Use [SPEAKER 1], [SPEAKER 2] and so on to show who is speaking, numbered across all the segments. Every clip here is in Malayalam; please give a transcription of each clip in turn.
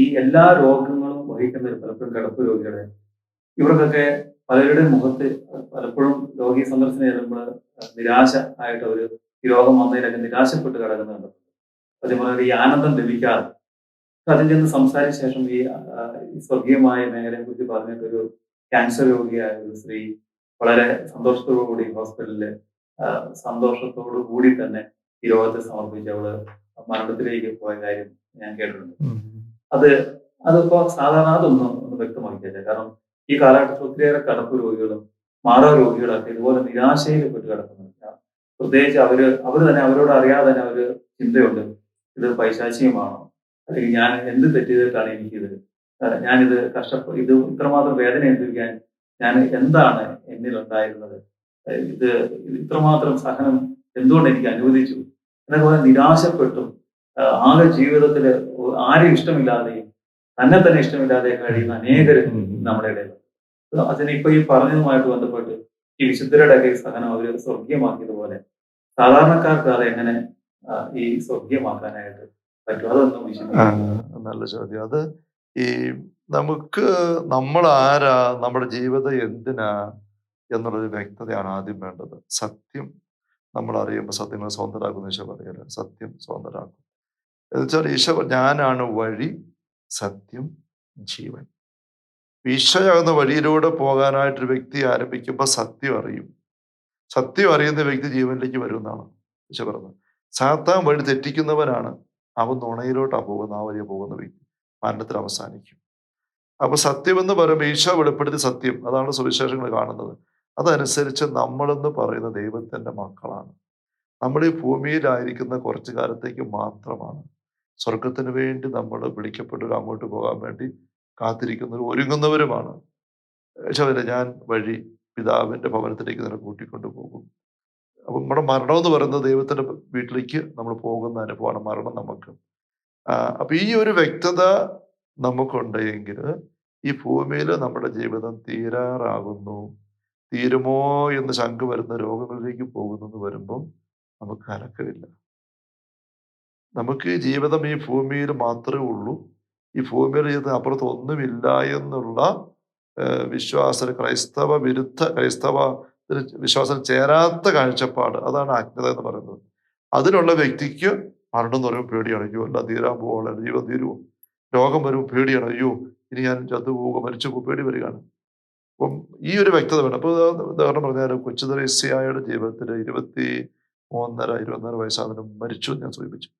[SPEAKER 1] ഈ എല്ലാ രോഗങ്ങളും വഹിക്കുന്ന പലപ്പോഴും കിടപ്പ് രോഗികളെ ഇവർക്കൊക്കെ പലരുടെ മുഖത്ത് പലപ്പോഴും രോഗി സന്ദർശനം ചെയ്യുമ്പോൾ നിരാശ ആയിട്ട് അവർ ഈ രോഗം വന്നതിലൊക്കെ നിരാശപ്പെട്ട് കിടക്കുന്നുണ്ട്. അതേപോലെ ഈ ആനന്ദം ലഭിക്കാതെ. അതിൽ നിന്ന് സംസാരിച്ച ശേഷം ഈ സ്വർഗീയമായ മേഖലയെ കുറിച്ച് പറഞ്ഞിട്ട് ഒരു ക്യാൻസർ രോഗിയായ ഒരു സ്ത്രീ വളരെ സന്തോഷത്തോടു കൂടി ഹോസ്പിറ്റലിൽ സന്തോഷത്തോടു കൂടി തന്നെ ഈ രോഗത്തെ സമർപ്പിച്ച് അവൾ മരണത്തിലേക്ക് പോയ കാര്യം ഞാൻ കേട്ടിട്ടുണ്ട്. അത് അതിപ്പോ സാധാരണ അതൊന്നും ഒന്ന് വ്യക്തമാക്കിയല്ല. കാരണം ഈ കാലഘട്ടത്തിൽ ഒത്തിരിയേറെ കടപ്പ് രോഗികളും മാറാ രോഗികളൊക്കെ ഇതുപോലെ നിരാശയിൽ പെട്ട് കിടക്കുന്നുണ്ട്. പ്രത്യേകിച്ച് അവർ അവർ തന്നെ അവരോട് അറിയാതെ തന്നെ അവർ ചിന്തയുണ്ട്. ഇത് പൈശാചികമാണോ? അല്ലെങ്കിൽ ഞാൻ എന്ത് തെറ്റ് എനിക്കിത്? ഞാനിത് കഷ്ടപ്പെ ഇത് ഇത്രമാത്രം വേദന അനുഭവിക്കാൻ ഞാൻ എന്താണ് എന്നിൽ ഉണ്ടായിരുന്നത്? ഇത് ഇത് ഇത്രമാത്രം സഹനം എന്തുകൊണ്ട് എനിക്ക് അനുവദിച്ചു? എന്നൊക്കെ നിരാശപ്പെട്ടും ആകെ ജീവിതത്തിൽ ആരെയും ഇഷ്ടമില്ലാതെയും തന്നെ തന്നെ ഇഷ്ടമില്ലാതെ കഴിയുന്ന അനേകർ നമ്മുടെ ഇടയിൽ അതിന് ഇപ്പൊ ഈ പറഞ്ഞതുമായിട്ട് ബന്ധപ്പെട്ട് ഈ വിശുദ്ധരുടെ ഒക്കെ ഈ സഹനം അവർ സ്വർഗീയമാക്കിയതുപോലെ സാധാരണക്കാർക്ക് അത് എങ്ങനെ ഈ സ്വർഗീയമാക്കാനായിട്ട് പറ്റും? അതൊന്നും
[SPEAKER 2] നല്ല ചോദ്യം. അത് ഈ നമുക്ക് നമ്മൾ ആരാ നമ്മുടെ ജീവിതം എന്തിനാ എന്നുള്ളൊരു വ്യക്തതയാണ് ആദ്യം വേണ്ടത്. സത്യം നമ്മൾ അറിയുമ്പോൾ സത്യങ്ങൾ സ്വന്തരാക്കുന്ന വിഷയം പറയല സത്യം സ്വന്തരാക്കും. എന്നുവെച്ചാൽ ഈശോ ഞാനാണ് വഴി സത്യം ജീവൻ. ഈശോയാകുന്ന വഴിയിലൂടെ പോകാനായിട്ടൊരു വ്യക്തി ആരംഭിക്കുമ്പോൾ സത്യം അറിയും. സത്യം അറിയുന്ന വ്യക്തി ജീവനിലേക്ക് വരുമെന്നാണ് ഈശോ പറഞ്ഞത്. സാത്താൻ വഴി തെറ്റിക്കുന്നവനാണ്. അവൻ നുണയിലോട്ടാണ് പോകുന്ന ആ വഴിയെ പോകുന്ന വ്യക്തി. മരണത്തിൽ അവസാനിക്കും. അപ്പൊ സത്യം എന്ന് പറയുമ്പോൾ ഈശോ വെളിപ്പെടുത്തി സത്യം. അതാണ് സുവിശേഷങ്ങൾ കാണുന്നത്. അതനുസരിച്ച് നമ്മളെന്ന് പറയുന്ന ദൈവത്തിന്റെ മക്കളാണ്. നമ്മൾ ഈ ഭൂമിയിലായിരിക്കുന്ന കുറച്ചു കാലത്തേക്ക് മാത്രമാണ് സ്വർഗത്തിന് വേണ്ടി നമ്മൾ വിളിക്കപ്പെടുക അങ്ങോട്ട് പോകാൻ വേണ്ടി കാത്തിരിക്കുന്നവരും ഒരുങ്ങുന്നവരുമാണ്. ശബരിമല ഞാൻ വഴി പിതാവിന്റെ ഭവനത്തിലേക്ക് നിന്നെ കൂട്ടിക്കൊണ്ടു പോകും. അപ്പം നമ്മുടെ മരണം എന്ന് പറയുന്നത് ദൈവത്തിന്റെ വീട്ടിലേക്ക് നമ്മൾ പോകുന്ന അനുഭവമാണ് മരണം നമുക്ക്. അപ്പം ഈ ഒരു വ്യക്തത നമുക്കുണ്ടെങ്കിൽ ഈ ഭൂമിയിൽ നമ്മുടെ ജീവിതം തീരാറാകുന്നു. തീരുമോ എന്ന് ശങ്ക് വരുന്ന രോഗങ്ങളിലേക്ക് പോകുന്നു എന്ന് വരുമ്പം നമുക്ക് കലക്കമില്ല. നമുക്ക് ജീവിതം ഈ ഭൂമിയിൽ മാത്രമേ ഉള്ളൂ. ഈ ഭൂമിയിൽ ഇത് അപ്പുറത്ത് ഒന്നുമില്ല എന്നുള്ള വിശ്വാസ ക്രൈസ്തവ വിരുദ്ധ ക്രൈസ്തവ വിശ്വാസം ചേരാത്ത കാഴ്ചപ്പാട് അതാണ് അജ്ഞത എന്ന് പറയുന്നത്. അതിനുള്ള വ്യക്തിക്ക് മരണം എന്ന് പറയുമ്പോൾ പേടിയാണ്. അയ്യോ അല്ല തീരാൻ പോവുള്ള ജീവൻ തീരുമോ രോഗം വരുമ്പോൾ പേടിയാണ്. അയ്യോ ഇനി ഞാൻ ചത്തു പോവുക മരിച്ചു പോകും. പേടി വരികയാണ്. അപ്പം ഈ ഒരു വ്യക്തത വേണം. അപ്പൊ ഉദാഹരണം പറഞ്ഞാൽ കൊച്ചു ത്രേസ്യായുടെ ജീവിതത്തിൽ ഇരുപത്തി മൂന്നര ഇരുപത്തിനാല് വയസ്സാകുന്നതിന് മരിച്ചു ഞാൻ സൂചിപ്പിച്ചു.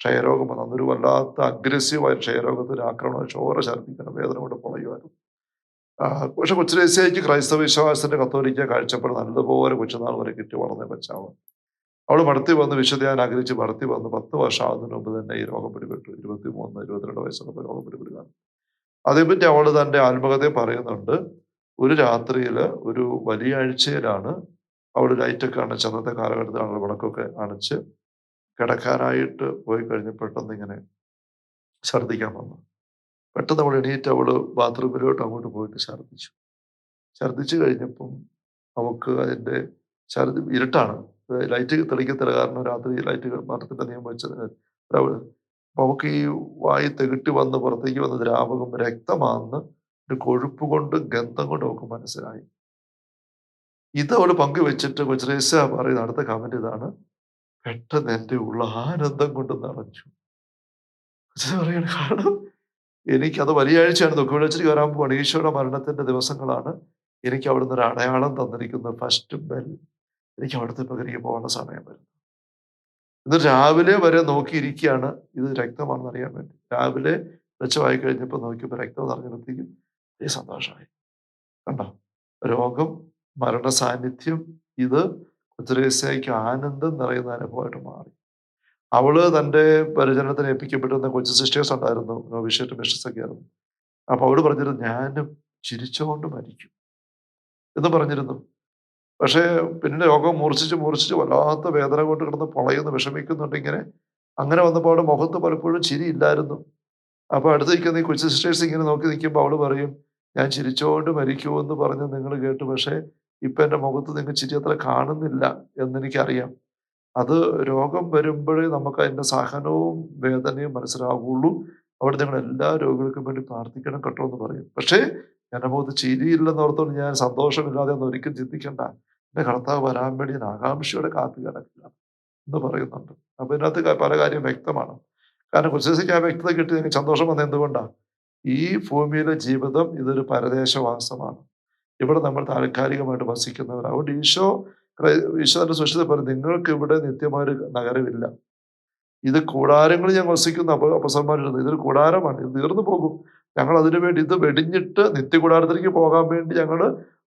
[SPEAKER 2] ക്ഷയരോഗം വന്നു. അന്നൊരു വല്ലാത്ത അഗ്രസീവായ ക്ഷയരോഗത്തിന് ആക്രമണം ചോര ഛർദ്ദിക്കണം വേദന കൊണ്ട് പൊളയുമായിരുന്നു. പക്ഷെ കൊച്ചിനേശ്യയ്ക്ക് ക്രൈസ്തവ വിശ്വാസത്തിന്റെ കത്തോലിക്ക കാഴ്ചപ്പാട് നല്ലതുപോലെ കൊച്ചുനാൾ വരെ കിട്ടി വളർന്ന കൊച്ചാവ് അവൾ മടത്തി വന്ന് വിശുദ്ധാൻ ആഗ്രഹിച്ച് മടത്തി വന്ന് പത്ത് വർഷം ആകുന്നതിന് മുമ്പ് തന്നെ ഈ രോഗം പിടിപെട്ടു ഇരുപത്തി മൂന്ന് ഇരുപത്തിരണ്ട് വയസ്സുള്ള രോഗം പിടിപെടുകയാണ് അതേപറ്റി അവൾ തന്റെ ആത്മകഥയെ പറയുന്നുണ്ട്. ഒരു രാത്രിയിൽ ഒരു വലിയ ആഴ്ചയിലാണ് അവൾ ലൈറ്റൊക്കെ അണച്ച് അന്നത്തെ കാലഘട്ടത്തിലാണ് വിളക്കൊക്കെ അണച്ച് കിടക്കാനായിട്ട് പോയി കഴിഞ്ഞ് പെട്ടെന്ന് ഇങ്ങനെ ഛർദ്ദിക്കാൻ വന്നു. പെട്ടെന്ന് അവൾ എണീറ്റ് അവൾ ബാത്റൂമിലോട്ട് അങ്ങോട്ട് പോയിട്ട് ഛർദ്ദിച്ചു. ഛർദ്ദിച്ചു കഴിഞ്ഞപ്പം അവൾക്ക് അതിന്റെ ഛർദി ഇരുട്ടാണ്. ലൈറ്റ് തെളിക്കത്തില്ല കാരണം രാത്രി ലൈറ്റ് മാത്രത്തിന്റെ നിയമം വെച്ചത് അവൾ അപ്പൊ അവൾക്ക് ഈ വായി തെകിട്ടി വന്ന് പുറത്തേക്ക് വന്ന ദ്രാവകം രക്തമാണെന്ന് ഒരു കൊഴുപ്പ് കൊണ്ട് ഗന്ധം കൊണ്ടും അവൾക്ക് മനസ്സിലായി. ഇത് അവൾ പങ്കുവെച്ചിട്ട് കൊച്ചറേസ പറയുന്ന അടുത്ത കമന്റ് ഇതാണ്. പെട്ടെന്ന് എന്റെ ഉള്ള ആനന്ദം കൊണ്ട് നിറഞ്ഞു. പറയാണ് കാരണം എനിക്കത് വലിയ ആഴ്ചയാണ് ദുഃഖവിളിച്ചിട്ട് വരാൻ പോവാണ്. ഈശോയുടെ മരണത്തിന്റെ ദിവസങ്ങളാണ് എനിക്ക് അവിടുന്ന് ഒരു അടയാളം തന്നിരിക്കുന്ന ഫസ്റ്റ് ബെൽ എനിക്ക് അവിടുത്തെ പകരിക്ക് പോകേണ്ട സമയം വരുന്നു. ഇന്ന് രാവിലെ വരെ നോക്കിയിരിക്കുകയാണ്. ഇത് രക്തമാണെന്ന് അറിയാൻ വേണ്ടി. രാവിലെ വെച്ചമായി കഴിഞ്ഞപ്പോൾ നോക്കിയപ്പോൾ രക്തം നിറഞ്ഞിടത്തേക്കും ഈ സന്തോഷമായി. കണ്ടോ? രോഗം മരണ സാന്നിധ്യം ഇത് കൊച്ചുരേസയ്ക്ക് ആനന്ദം നിറയുന്ന അനുഭവമായിട്ട് മാറി. അവൾ തന്റെ പരിചരണത്തിന് ഏൽപ്പിക്കപ്പെട്ടിരുന്ന കൊച്ചു സിസ്റ്റേഴ്സ് ഉണ്ടായിരുന്നു നോവിഷേറ്റ് മിഷസ് ഒക്കെ ആയിരുന്നു. അപ്പൊ അവൾ പറഞ്ഞിരുന്നു ഞാനും ചിരിച്ചുകൊണ്ട് മരിക്കും എന്ന് പറഞ്ഞിരുന്നു. പക്ഷേ പിന്നെ രോഗം മൂർച്ഛിച്ച് മൂർച്ഛിച്ച് വല്ലാത്ത വേദന കൊണ്ട് കിടന്ന് പൊളയുന്നു വിഷമിക്കുന്നുണ്ട് ഇങ്ങനെ. അങ്ങനെ വന്നപ്പോൾ അവിടെ മുഖത്ത് പലപ്പോഴും ചിരി ഇല്ലായിരുന്നു. അപ്പൊ അടുത്ത് നിൽക്കുന്ന ഈ കൊച്ചു സിസ്റ്റേഴ്സ് ഇങ്ങനെ നോക്കി നിൽക്കുമ്പോൾ അവൾ പറയും ഞാൻ ചിരിച്ചുകൊണ്ട് മരിക്കുമോ എന്ന് പറഞ്ഞ് നിങ്ങൾ കേട്ടു. പക്ഷേ ഇപ്പൊ എന്റെ മുഖത്ത് നിങ്ങൾ ചിരി അത്ര കാണുന്നില്ല എന്ന് എനിക്കറിയാം അത് രോഗം വരുമ്പോഴേ നമുക്ക് അതിന്റെ സഹനവും വേദനയും മനസ്സിലാവുള്ളൂ. അവിടെ ഞങ്ങൾ എല്ലാ രോഗികൾക്കും വേണ്ടി പ്രാർത്ഥിക്കണം കേട്ടോ എന്ന് പറയും. പക്ഷേ എന്റെ മുഖത്ത് ചിരിയില്ലെന്ന് ഓർത്തോണ്ട് ഞാൻ സന്തോഷമില്ലാതെ ഒന്നും ഒരിക്കലും ചിന്തിക്കണ്ട. എന്റെ കർത്താവ് വരാൻ വേണ്ടി ഞാൻ ആകാംക്ഷയോടെ കാത്തു കിടക്കില്ല എന്ന് പറയുന്നുണ്ട്. അപ്പൊ ഇതിനകത്ത് പല കാര്യം വ്യക്തമാണ്. കാരണം കുറിച്ച് ആ വ്യക്തത കിട്ടി എനിക്ക് സന്തോഷം വന്നത് എന്തുകൊണ്ടാണ് ഈ ഭൂമിയിലെ ജീവിതം ഇതൊരു പരദേശവാസമാണ്. ഇവിടെ നമ്മൾ താൽക്കാലികമായിട്ട് വസിക്കുന്നവർ അതുകൊണ്ട് ഈശോ ഈശോന്റെ സുഷിത പറഞ്ഞു നിങ്ങൾക്ക് ഇവിടെ നിത്യമായൊരു നഗരമില്ല. ഇത് കൂടാരങ്ങൾ ഞാൻ വസിക്കുന്ന അപ്പൊ അപ്പസന്മാരുന്നത് ഇതൊരു കൂടാരമാണ്. ഇത് തീർന്നു പോകും. ഞങ്ങൾ അതിനു വേണ്ടി ഇത് വെടിഞ്ഞിട്ട് നിത്യകൂടാരത്തിലേക്ക് പോകാൻ വേണ്ടി ഞങ്ങൾ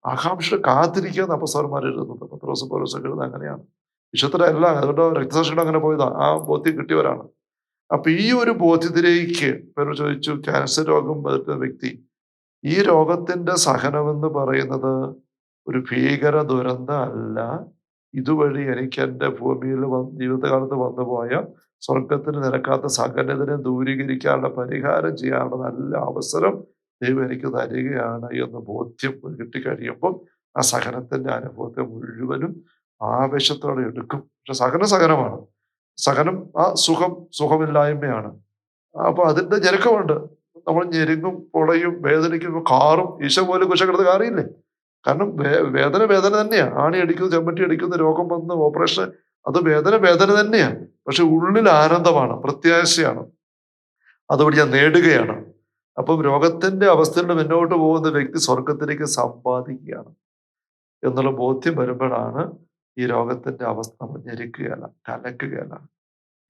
[SPEAKER 2] ആകാംക്ഷ കാത്തിരിക്കുന്ന അപ്പസന്മാർ എഴുതുന്നത് പത്രോസ് പോലോസ് എഴുതുന്നത് അങ്ങനെയാണ്. വിശുദ്ധരല്ല അതുകൊണ്ട് രക്തസാക്ഷികൾ അങ്ങനെ പോയതാ. ആ ബോധ്യം കിട്ടിയവരാണ്. അപ്പൊ ഈ ഒരു ബോധ്യത്തിലേക്ക് ചോദിച്ചു ക്യാൻസർ രോഗം വരുന്ന വ്യക്തി ഈ രോഗത്തിന്റെ സഹനമെന്ന് പറയുന്നത് ഒരു ഭീകര ദുരന്തം അല്ല. ഇതുവഴി എനിക്ക് എന്റെ ഭൂമിയിൽ ജീവിതകാലത്ത് വന്നുപോയ സ്വർഗത്തിന് നിരക്കാത്ത സകലതിനെ ദൂരീകരിക്കാനുള്ള പരിഹാരം ചെയ്യാനുള്ള നല്ല അവസരം ദൈവം എനിക്ക് തരികയാണ് എന്ന് ബോധ്യം കിട്ടിക്കഴിയുമ്പോൾ ആ സഹനത്തിന്റെ അനുഭവത്തെ മുഴുവനും ആവേശത്തോടെ എടുക്കും. പക്ഷെ സഹനം സഹനമാണ്. സഹനം ആ സുഖം സുഖമില്ലായ്മയാണ്. അപ്പൊ അതിന്റെ ഞെരുക്കമുണ്ട്. നമ്മൾ ഞെരുങ്ങും പൊളയും വേദനിക്കും കാറും ഈശോ പോലും കുശക്കെടുത്ത് കാറിയില്ലേ? കാരണം വേദന വേദന തന്നെയാണ് ആണി അടിക്കുന്നു ചെമ്പട്ടി അടിക്കുന്നു രോഗം വന്ന് ഓപ്പറേഷൻ അത് വേദന വേദന തന്നെയാണ് പക്ഷെ ഉള്ളിൽ ആനന്ദമാണ് പ്രത്യാശയാണ്. അതുകൊണ്ട് ഞാൻ നേടുകയാണ്. അപ്പം രോഗത്തിന്റെ അവസ്ഥയിൽ മുന്നോട്ട് പോകുന്ന വ്യക്തി സ്വർഗത്തിലേക്ക് സമ്പാദിക്കുകയാണ് എന്നുള്ള ബോധ്യം വരുമ്പോഴാണ് ഈ രോഗത്തിന്റെ അവസ്ഥ നമ്മൾ ഞെരുക്കുകയല്ല കലക്കുകയല്ല.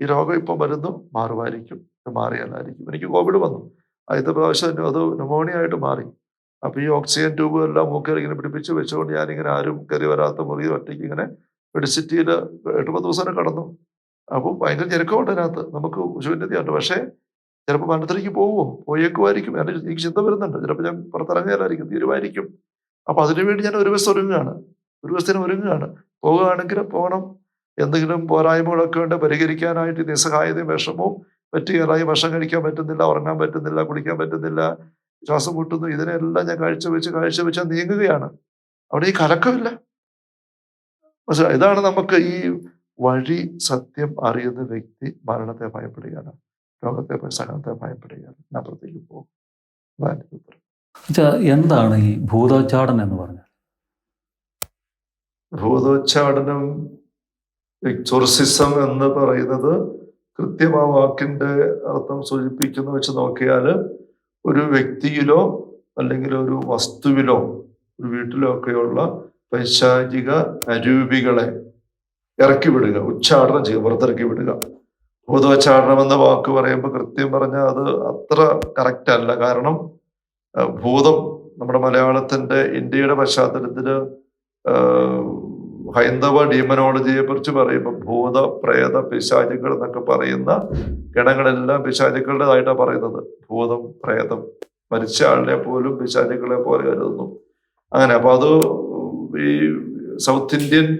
[SPEAKER 2] ഈ രോഗം ഇപ്പം വരുന്നു മാറുമായിരിക്കും മാറിയല്ലായിരിക്കും. എനിക്ക് കോവിഡ് വന്നു. ആദ്യത്തെ പ്രാവശ്യം അത് ന്യൂമോണിയ ആയിട്ട് മാറി. അപ്പോൾ ഈ ഓക്സിജൻ ട്യൂബ് എല്ലാം മൂക്കേൽ ഇങ്ങനെ പിടിപ്പിച്ച് വെച്ചുകൊണ്ട് ഞാനിങ്ങനെ ആരും കയറി വരാത്ത മുറി ഒറ്റയ്ക്ക് ഇങ്ങനെ മെഡിസിറ്റിയിൽ പത്ത് ദിവസം കടന്നു. അപ്പം ഭയങ്കര ഞെരുക്കമുണ്ട് അതിനകത്ത്. നമുക്ക് ശൂന്യതയുണ്ട് പക്ഷേ ചിലപ്പോൾ മരണത്തിലേക്ക് പോവുമോ പോയേക്കുമായിരിക്കും. എന്റെ എനിക്ക് ചിന്ത വരുന്നുണ്ട്. ചിലപ്പോൾ ഞാൻ പുറത്തിറങ്ങിയാലായിരിക്കും. തീരുമാനിക്കും. അപ്പൊ അതിനുവേണ്ടി ഞാൻ ഒരു ദിവസം ഒരുങ്ങുകയാണ്. ഒരു ദിവസത്തിന് ഒരുങ്ങുകയാണ്. പോകുകയാണെങ്കിൽ പോകണം. എന്തെങ്കിലും പോരായ്മകളൊക്കെ ഉണ്ട്. പരിഹരിക്കാനായിട്ട് നിസ്സഹായതയും വിഷമവും പറ്റുകയില്ലായി ഭക്ഷണം കഴിക്കാൻ പറ്റുന്നില്ല ഉറങ്ങാൻ പറ്റുന്നില്ല കുളിക്കാൻ പറ്റുന്നില്ല ശ്വാസം മുട്ടുന്നു ഇതിനെല്ലാം ഞാൻ കാഴ്ചവെച്ച് കാഴ്ചവെച്ച് നീങ്ങുകയാണ്. അവിടെ ഈ കലക്കമില്ല. പക്ഷെ ഇതാണ് നമുക്ക് ഈ വഴി സത്യം അറിയുന്ന വ്യക്തി മരണത്തെ ഭയപ്പെടുകയാണ്. രോഗത്തെ സഹനത്തെ ഭയപ്പെടുകയാണ്. അപ്പുറത്തേക്ക് പോകും.
[SPEAKER 1] എന്താണ് ഈ ഭൂതോച്ചാടനം എന്ന് പറഞ്ഞാൽ?
[SPEAKER 2] ഭൂതോച്ചാടനം എക്സോർസിസം എന്ന് പറയുന്നത് കൃത്യം ആ വാക്കിന്റെ അർത്ഥം സൂചിപ്പിക്കുന്ന വെച്ച് നോക്കിയാൽ ഒരു വ്യക്തിയിലോ അല്ലെങ്കിൽ ഒരു വസ്തുവിലോ ഒരു വീട്ടിലോ ഒക്കെയുള്ള പൈശാചിക അരൂപികളെ ഇറക്കി വിടുക ഉച്ചാടനം ചെയ്യുക പുറത്തിറക്കി വിടുക. ഭൂതോച്ചാടനം എന്ന വാക്ക് പറയുമ്പോൾ കൃത്യം പറഞ്ഞാൽ അത് അത്ര കറക്റ്റ് അല്ല. കാരണം ഭൂതം നമ്മുടെ മലയാളത്തിന്റെ ഇന്ത്യയുടെ പശ്ചാത്തലത്തിൽ ആഹ് ഹൈന്ദവ ഡീമനോളജിയെ കുറിച്ച് പറയുമ്പോൾ ഭൂത പ്രേത പിശാചുകൾ എന്നൊക്കെ പറയുന്ന ഗണങ്ങളെല്ലാം പിശാചുക്കളുടേതായിട്ടാണ് പറയുന്നത്. ഭൂതം പ്രേതം മരിച്ച ആളിനെ പോലും പിശാചുക്കളെ പോലെ കരുതുന്നു. അങ്ങനെ അപ്പൊ അത് ഈ സൗത്ത് ഇന്ത്യൻ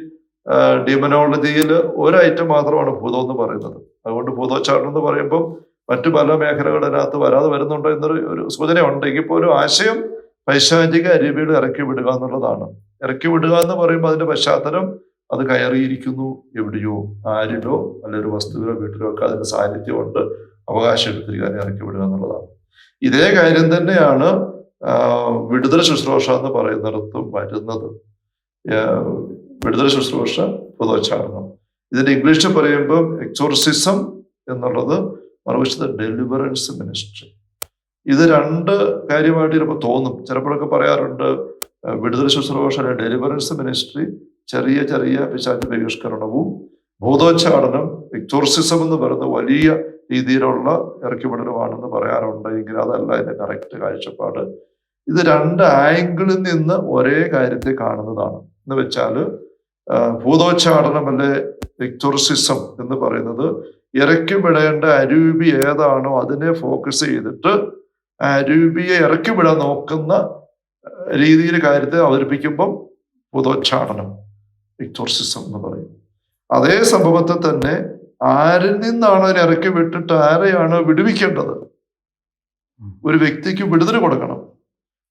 [SPEAKER 2] ഡീമനോളജിയിൽ ഒരു ഐറ്റം മാത്രമാണ് ഭൂതം എന്ന് പറയുന്നത്. അതുകൊണ്ട് ഭൂതോച്ചാടനം എന്ന് പറയുമ്പോൾ മറ്റു പല മേഖലകളിനകത്ത് വരാതെ വരുന്നുണ്ടോ എന്നൊരു ഒരു സൂചനയുണ്ട്. എങ്കിൽ പോലും ആശയം പൈശാചിക അരുവികൾ ഇറക്കി വിടുക എന്നുള്ളതാണ്. ഇറക്കി വിടുക എന്ന് പറയുമ്പോൾ അതിന്റെ പശ്ചാത്തലം അത് കയറിയിരിക്കുന്നു എവിടെയോ ആരിലോ അല്ലെങ്കിൽ വസ്തുവിലോ വീട്ടിലോ ഒക്കെ അതിന്റെ സാന്നിധ്യമുണ്ട്. അവകാശം എടുത്തിരിക്കുക അതിനെ ഇറക്കി വിടുക എന്നുള്ളതാണ്. ഇതേ കാര്യം തന്നെയാണ് വിടുതൽ ശുശ്രൂഷ എന്ന് പറയുന്നിടത്തും വരുന്നത്. വിടുതൽ ശുശ്രൂഷ പൊതുവച്ചാണ് ഇതിന്റെ ഇംഗ്ലീഷിൽ പറയുമ്പോൾ എക്സോർസിസം എന്നുള്ളത് മറുവശത്ത് ഡെലിവറൻസ് മിനിസ്ട്രി. ഇത് രണ്ട് കാര്യമായിട്ട് ചിലപ്പോൾ തോന്നും. ചിലപ്പോഴൊക്കെ പറയാറുണ്ട് വിടുതൽ ശുശ്രൂഷ ഡെലിവറൻസ് മിനിസ്ട്രി ചെറിയ ചെറിയ പിശാചി ബഹിഷ്കരണവും ഭൂതോച്ചാടനം എക്സോർസിസം എന്ന് പറയുന്ന വലിയ രീതിയിലുള്ള ഇറക്കിവിടലുമാണെന്ന് പറയാറുണ്ട് എങ്കിൽ അതല്ല അതിന്റെ കറക്റ്റ് കാഴ്ചപ്പാട്. ഇത് രണ്ട് ആംഗിളിൽ നിന്ന് ഒരേ കാര്യത്തെ കാണുന്നതാണ്. എന്ന് വെച്ചാൽ ഭൂതോച്ചാടനം അല്ലെ എക്സോർസിസം എന്ന് പറയുന്നത് ഇറക്കിവിടേണ്ട അരൂപി ഏതാണോ അതിനെ ഫോക്കസ് ചെയ്തിട്ട് ആ അരൂപിയെ ഇറക്കി വിടാൻ നോക്കുന്ന രീതിയിൽ കാര്യത്തെ അവതരിപ്പിക്കുമ്പം ഭൂതോച്ചാടനം എക്സോർസിസം എന്ന് പറയും. അതേ സംഭവത്തെ തന്നെ ആരിൽ നിന്നാണ് അതിനെ ഇറക്കി വിട്ടിട്ട് ആരെയാണ് വിടുവിക്കേണ്ടത്? ഒരു വ്യക്തിക്ക് വിടുതൽ കൊടുക്കണം.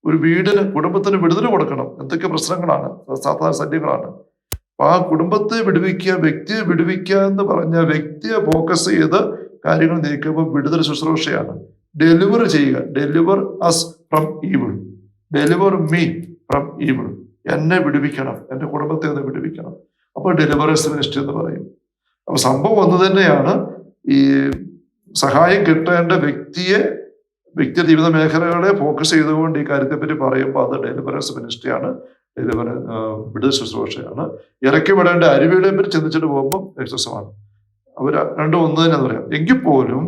[SPEAKER 2] ഒരു വീടിന് കുടുംബത്തിന് വിടുതൽ കൊടുക്കണം. എന്തൊക്കെ പ്രശ്നങ്ങളാണ്? സാധാരണ സന്ധ്യകളാണ്. അപ്പൊ ആ കുടുംബത്തെ വിടുവിക്കുക വ്യക്തിയെ വിടുവിക്കുക എന്ന് പറഞ്ഞ വ്യക്തിയെ ഫോക്കസ് ചെയ്ത് കാര്യങ്ങൾ നീക്കുമ്പോൾ വിടുതൽ ശുശ്രൂഷയാണ്. ഡെലിവർ ചെയ്യുക. Deliver us from evil deliver me from evil എന്നെ വിടുവിക്കണം. എന്റെ കുടുംബത്തെ ഒന്ന് വിടുവിക്കണം. അപ്പോൾ ഡെലിവറേഴ്സ് മിനിസ്ട്രി എന്ന് പറയും. അപ്പോൾ സംഭവം ഒന്ന് തന്നെയാണ് ഈ സഹായം കിട്ടേണ്ട വ്യക്തിയെ വ്യക്തി ജീവിത മേഖലകളെ ഫോക്കസ് ചെയ്തുകൊണ്ട് ഈ കാര്യത്തെപ്പറ്റി പറയുമ്പോൾ അത് ഡെലിവറൻസ് മിനിസ്ട്രിയാണ് ഡെലിവർ വിടുതൽ ശുശ്രൂഷയാണ്. ഇറക്കി വിടേണ്ട അരുവികളെ പറ്റി ചിന്തിച്ചിട്ട് പോകുമ്പോൾ എക്സസമാണ് അവർ രണ്ടും ഒന്ന് തന്നെ പറയാം. എങ്കിൽ പോലും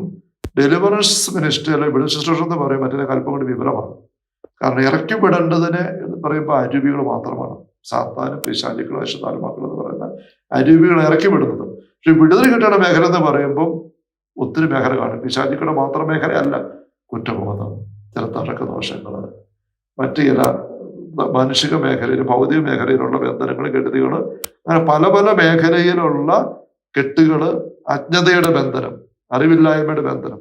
[SPEAKER 2] ഡെലിവറൻസ് മിനിസ്റ്റർ അല്ലെങ്കിൽ ശുശ്രൂഷ എന്ന് പറയും മറ്റേ കൽപ്പം കൊണ്ട് വിവരമാണ്. കാരണം ഇറക്കി വിടേണ്ടതിന് എന്ന് പറയുമ്പോൾ അരുവികൾ മാത്രമാണ്. സാത്താനും പിശാചികളും അശുദ്ധാത്മാക്കളും എന്ന് പറയുന്ന അരുവികൾ ഇറക്കി വിടുന്നത് പക്ഷെ വിടുതൽ കിട്ടേണ്ട മേഖല എന്ന് പറയുമ്പോൾ ഒത്തിരി മേഖല കാണും പിശാചിക്കളുടെ മാത്രം മേഖലയല്ല കുറ്റബോധം ചില തടക്ക ദോഷങ്ങൾ മറ്റ് ചില മാനുഷിക മേഖലയിൽ ഭൗതിക മേഖലയിലുള്ള ബന്ധനങ്ങൾ കെട്ടുതികൾ അങ്ങനെ പല പല മേഖലയിലുള്ള കെട്ടുകൾ അജ്ഞതയുടെ ബന്ധനം അറിവില്ലായ്മയുടെ ബന്ധനം.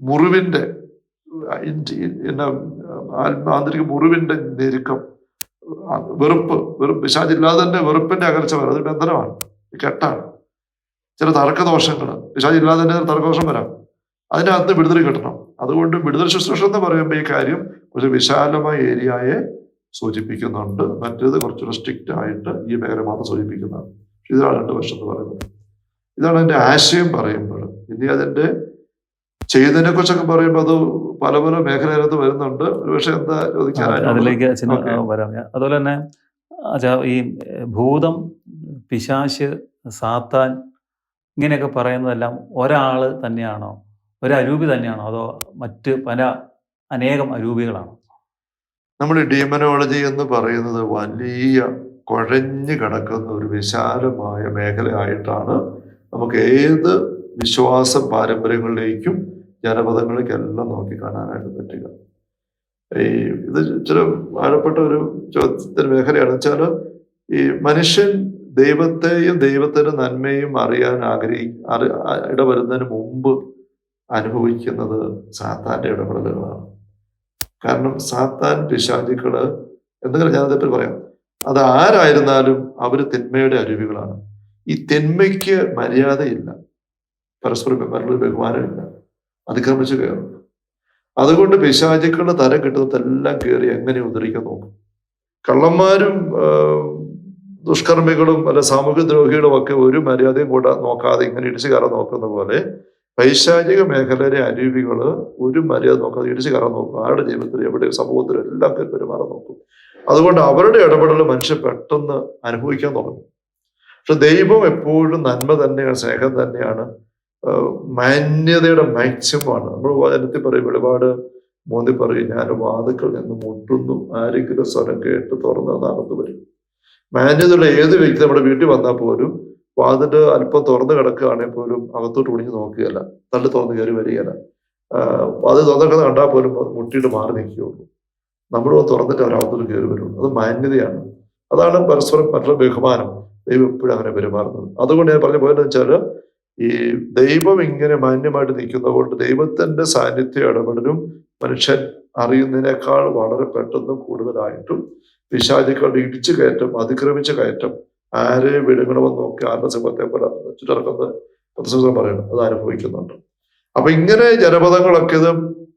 [SPEAKER 2] മുറിവിന്റെ പിന്നെ ആന്തരിക മുറിവിന്റെ ഞെരുക്കം വെറുപ്പ് വെറുപ്പ് പിശാചില്ലാതെ തന്നെ വെറുപ്പിന്റെ അകർച്ച വരാം. അത് ബന്ധനമാണ്. കെട്ടാണ്. ചില തർക്കദോഷങ്ങൾ പിശാചില്ലാതെ തന്നെ തർക്കദോഷം വരാം. അതിനകത്ത് വിടുതൽ കിട്ടണം. അതുകൊണ്ട് വിടുതൽ ശുശ്രൂഷ എന്ന് പറയുമ്പോൾ ഈ കാര്യം ഒരു വിശാലമായ ഏരിയയെ സൂചിപ്പിക്കുന്നുണ്ട്. മറ്റേത് കുറച്ചുകൂടെ സ്ട്രിക്റ്റ് ആയിട്ട് ഈ മേഖല മാത്രം സൂചിപ്പിക്കുന്നതാണ്. ഇതാണ് രണ്ട് വർഷം എന്ന് പറയുന്നത്. ഇതാണ് എന്റെ ആശയം പറയുമ്പോൾ ഇനി അതിന്റെ ചെയ്തതിനെ കുറിച്ചൊക്കെ പറയുമ്പോൾ അത് പല പല മേഖലയിലത്ത് വരുന്നുണ്ട്. ഒരുപക്ഷെ എന്താ ചോദിക്കാറില്ല
[SPEAKER 1] അതിലേക്ക് വരാം. അതുപോലെ തന്നെ ഈ ഭൂതം പിശാശ് സാത്താൻ ഇങ്ങനെയൊക്കെ പറയുന്നതെല്ലാം ഒരാൾ തന്നെയാണോ? ഒരു അരൂപി തന്നെയാണോ? അതോ മറ്റ് പല അനേകം അരൂപികളാണോ?
[SPEAKER 2] നമ്മൾ ഡീമനോളജി എന്ന് പറയുന്നത് വലിയ കുഴഞ്ഞു കിടക്കുന്ന ഒരു വിശാലമായ മേഖലയായിട്ടാണ് നമുക്ക് ഏത് വിശ്വാസ പാരമ്പര്യങ്ങളിലേക്കും ജനപദങ്ങളിലേക്കെല്ലാം നോക്കി കാണാനായിട്ട് പറ്റുക. ഈ ഇത് ചില ആഴപ്പെട്ട ഒരു ചോദ്യത്തിന് മേഖലയാണ്. വെച്ചാൽ ഈ മനുഷ്യൻ ദൈവത്തെയും ദൈവത്തിന്റെ നന്മയും അറിയാൻ ആഗ്രഹി അറി ഇടവരുന്നതിന് മുമ്പ് അനുഭവിക്കുന്നത് സാത്താന്റെ ഇടപെടലുകളാണ്. കാരണം സാത്താൻ പിശാചിക്കൾ എന്തെങ്കിലും ഞാൻ അതേപ്പറ്റി പറയാം. അത് ആരായിരുന്നാലും അവർ തിന്മയുടെ അരുവികളാണ്. ഈ തിന്മയ്ക്ക് മര്യാദയില്ല. പരസ്പരം പരസ്പരം ബഹുമാനമില്ല. അതിക്രമിച്ച് കയറും. അതുകൊണ്ട് പിശാചുക്കളുടെ തരം കിട്ടുന്നതെല്ലാം കയറി എങ്ങനെ ഉദ്ധരിക്കാൻ നോക്കും? കള്ളന്മാരും ദുഷ്കർമ്മികളും അല്ല സാമൂഹ്യ ദ്രോഹികളും ഒക്കെ ഒരു മര്യാദയും കൂടെ നോക്കാതെ ഇങ്ങനെ ഇടിച്ചു കയറാൻ നോക്കുന്ന പോലെ പൈശാചിക മേഖലയിലെ അരൂപികൾ ഒരു മര്യാദ നോക്കാതെ ഇടിച്ചു കയറാൻ നോക്കും. ആരുടെ ജീവിതത്തിൽ എവിടെ സമൂഹത്തിലും എല്ലാം കയറി പെരുമാറാൻ നോക്കും. അതുകൊണ്ട് അവരുടെ ഇടപെടൽ മനുഷ്യൻ പെട്ടെന്ന് അനുഭവിക്കാൻ തുടങ്ങും. പക്ഷെ ദൈവം എപ്പോഴും നന്മ തന്നെയാണ് സ്നേഹം തന്നെയാണ് മാന്യതയുടെ മാക്സിമമാണ്. നമ്മൾ വചനത്തിൽ പറയും വെളിപാട് മോന്തി പറയും ഞാൻ വാതുക്കൾ നിന്ന് മുട്ടുന്നു ആരെങ്കിലും സ്വരം കേട്ട് തുറന്ന് നടന്നു വരും. മാന്യതയുള്ള ഏത് വ്യക്തി നമ്മുടെ വീട്ടിൽ വന്നാൽ പോലും വാതിൽ അല്പം തുറന്ന് കിടക്കുകയാണെങ്കിൽ പോലും അകത്തോട്ട് ഒളിഞ്ഞ് നോക്കുകയല്ല തള്ളി തുറന്ന് കയറി വരികയല്ല. അത് തുറന്നൊക്കെ കണ്ടാൽ പോലും മുട്ടിയിട്ട് മാറി നിൽക്കുകയുള്ളൂ. നമ്മൾ തുറന്നിട്ട് അവരകത്തോട്ട് കയറി വരുള്ളൂ. അത് മാന്യതയാണ്. അതാണ് പരസ്പരം മറ്റുള്ള ബഹുമാനം. ദൈവം എപ്പോഴും അങ്ങനെ പെരുമാറുന്നത്. അതുകൊണ്ട് ഞാൻ പറഞ്ഞു പോയെന്ന് വെച്ചാൽ ഈ ദൈവം ഇങ്ങനെ മാന്യമായിട്ട് നിൽക്കുന്നത് കൊണ്ട് ദൈവത്തിന്റെ സാന്നിധ്യ ഇടപെടലും മനുഷ്യൻ അറിയുന്നതിനേക്കാൾ വളരെ പെട്ടെന്ന് കൂടുതലായിട്ടും പിശാചുക്കളുടെ ഇടിച്ചു കയറ്റം അതിക്രമിച്ച കയറ്റം ആരെ വിടുങ്ങണമെന്ന് നോക്കി ആരുടെ സിംഹത്തെ പോലെ ചുറ്റിറക്കുന്നത് പ്രതിസന്ധം പറയണം. അത് അനുഭവിക്കുന്നുണ്ട്. അപ്പൊ ഇങ്ങനെ ജനപദങ്ങളൊക്കെ ഇത്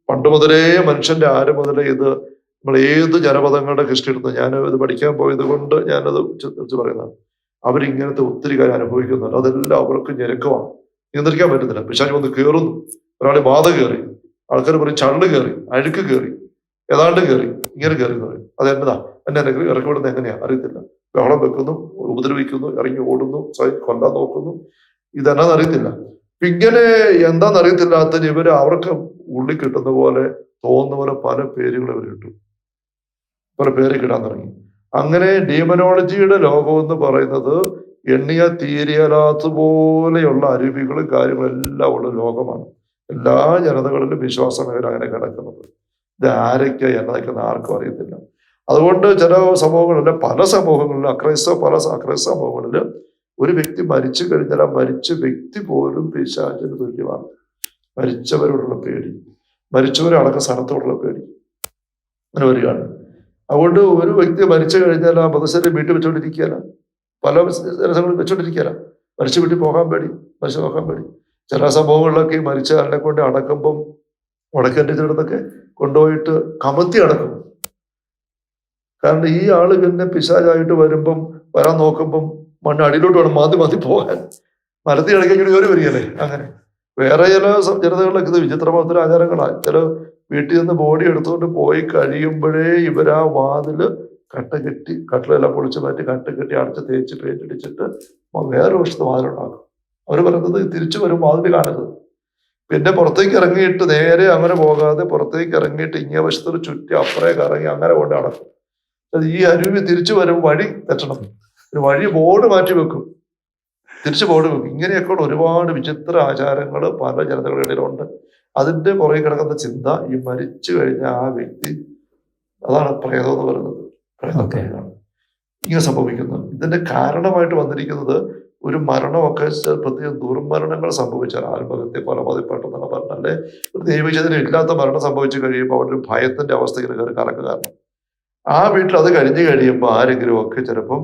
[SPEAKER 2] പണ്ട് മുതലേ മനുഷ്യന്റെ ആര് മുതലേ ഇത് നമ്മൾ ഏത് ജനപദങ്ങളുടെ ഹിസ്റ്ററി ഞാൻ ഇത് പഠിക്കാൻ പോയത് കൊണ്ട് ഞാനത് പറയുന്നതാണ്. അവരിങ്ങനത്തെ ഒത്തിരി കാര്യം അനുഭവിക്കുന്നുണ്ട്. അതെല്ലാം അവർക്കും ഞെരുക്കമാണ്. നിയന്ത്രിക്കാൻ പറ്റുന്നില്ല പിശാച് വന്ന് കയറുന്നു ഒരാളെ ബാധ കയറി ആൾക്കാർ പറയും ചണ്ട് കയറി അഴുക്ക് കയറി ഏതാണ്ട് കയറി ഇങ്ങനെ കയറി എന്ന് പറയും. അത് എന്നതാ? എന്നെ എന്തെങ്കിലും ഇറക്കി വിടുന്നത് എങ്ങനെയാ? അറിയത്തില്ല. ബഹളം വെക്കുന്നു ഉപദ്രവിക്കുന്നു ഇറങ്ങി ഓടുന്നു കൊല്ലാൻ നോക്കുന്നു. ഇതെന്നാന്ന് അറിയത്തില്ല. ഇങ്ങനെ എന്താന്ന് അറിയത്തില്ലാത്തതിന് ഇവർ അവർക്ക് ഉള്ളിൽ കിട്ടുന്ന പോലെ തോന്നുന്ന പോലെ പല പേരുകൾ ഇവർ കിട്ടും പല പേര് കിടാൻ തുടങ്ങി. അങ്ങനെ ഡീമനോളജിയുടെ ലോകം എന്ന് പറയുന്നത് എണ്ണിയ തീരിയലാത്ത പോലെയുള്ള അരുവികളും കാര്യങ്ങളെല്ലാം ഉള്ള ലോകമാണ്. എല്ലാ ജനതകളിലും വിശ്വാസ മേഖല അങ്ങനെ കിടക്കുന്നത്. ഇത് ആരൊക്കെ എന്നതൊക്കെ ആർക്കും അറിയത്തില്ല. അതുകൊണ്ട് ചില സമൂഹങ്ങളിൽ പല സമൂഹങ്ങളിലും അക്രൈസ്തവ പല അക്രൈസ്തവ സമൂഹങ്ങളിൽ ഒരു വ്യക്തി മരിച്ചു കഴിഞ്ഞാൽ ആ മരിച്ച വ്യക്തി പോലും പിശാചിന് തുല്യമാണ്. മരിച്ചവരോടുള്ള പേടി. മരിച്ചവരെ അടക്ക സ്ഥലത്തോടുള്ള പേടി. അങ്ങനെ വരികയാണ്. അതുകൊണ്ട് ഒരു വ്യക്തി മരിച്ചു കഴിഞ്ഞാൽ ആ മതസ്ഥരെ വീട്ടിൽ വെച്ചുകൊണ്ടിരിക്കുകയല്ല പല രസങ്ങളും വെച്ചുകൊണ്ടിരിക്കുകയല്ല മരിച്ചു വീട്ടിൽ പോകാൻ പേടി മരിച്ചു നോക്കാൻ പേടി. ചില സംഭവങ്ങളിലൊക്കെ മരിച്ച ആളിനെ കൊണ്ട് അടക്കുമ്പം വടക്കേന്റെ ചിലടത്തൊക്കെ കൊണ്ടുപോയിട്ട് കമത്തി അടക്കും. കാരണം ഈ ആൾ പിന്നെ പിശാചായിട്ട് വരുമ്പം വരാൻ നോക്കുമ്പം മണ്ണ് അടിയിലോട്ട് വേണം മാതി മാതി പോകാൻ. മരത്തി അടക്കി കയറി വരികയല്ലേ അങ്ങനെ. വേറെ ചില ജനതകളിലൊക്കെ ഇത് വിചിത്രമാകുന്ന ആചാരങ്ങളാണ് ചില വീട്ടിൽ നിന്ന് ബോഡി എടുത്തുകൊണ്ട് പോയി കഴിയുമ്പോഴേ ഇവരാ വാതിൽ കട്ട കെട്ടി കട്ടിലെല്ലാം പൊളിച്ച് മാറ്റി കട്ട കെട്ടി അടച്ച് തേച്ച് പേറ്റടിച്ചിട്ട് വേറെ വശത്ത് വാതിലുണ്ടാക്കും അവർ പറയുന്നത് തിരിച്ചു വരും വാതിൽ കാണരുത്. പിന്നെ പുറത്തേക്ക് ഇറങ്ങിയിട്ട് നേരെ അങ്ങനെ പോകാതെ പുറത്തേക്ക് ഇറങ്ങിയിട്ട് ഇങ്ങേ വശത്തൊരു ചുറ്റി അപ്പുറേക്ക് ഇറങ്ങി അങ്ങനെ കൊണ്ട് നടക്കും. അത് ഈ അരുവി തിരിച്ചു വരും വഴി തെറ്റണം. ഒരു വഴി ബോർഡ് മാറ്റി വെക്കും. തിരിച്ചു ബോർഡ് വെക്കും. ഇങ്ങനെയൊക്കെയുള്ള ഒരുപാട് വിചിത്ര ആചാരങ്ങൾ പല ജനതകളുടെ ഇടയിലുണ്ട്. അതിന്റെ പുറകെ കിടക്കുന്ന ചിന്ത ഈ മരിച്ചു കഴിഞ്ഞ ആ വ്യക്തി അതാണ് പ്രേതം എന്ന് പറയുന്നത്.
[SPEAKER 1] Okay.
[SPEAKER 2] പ്രേതം ഇങ്ങനെ സംഭവിക്കുന്നു. ഇതിന്റെ കാരണമായിട്ട് വന്നിരിക്കുന്നത് ഒരു മരണമൊക്കെ പ്രത്യേകം ദുർമരണങ്ങൾ സംഭവിച്ചാൽ ആത്മഹത്യ കൊലപാതകപ്പെട്ടെന്നുള്ള പറഞ്ഞാൽ ഒരു ദൈവചേതന ഇല്ലാത്ത മരണം സംഭവിച്ചു കഴിയുമ്പോൾ അവരുടെ ഭയത്തിന്റെ അവസ്ഥ ഇങ്ങനെ കയറി കറക്ക് കാരണം. ആ വീട്ടിൽ അത് കഴിഞ്ഞു കഴിയുമ്പോൾ ആരെങ്കിലും ഒക്കെ ചിലപ്പം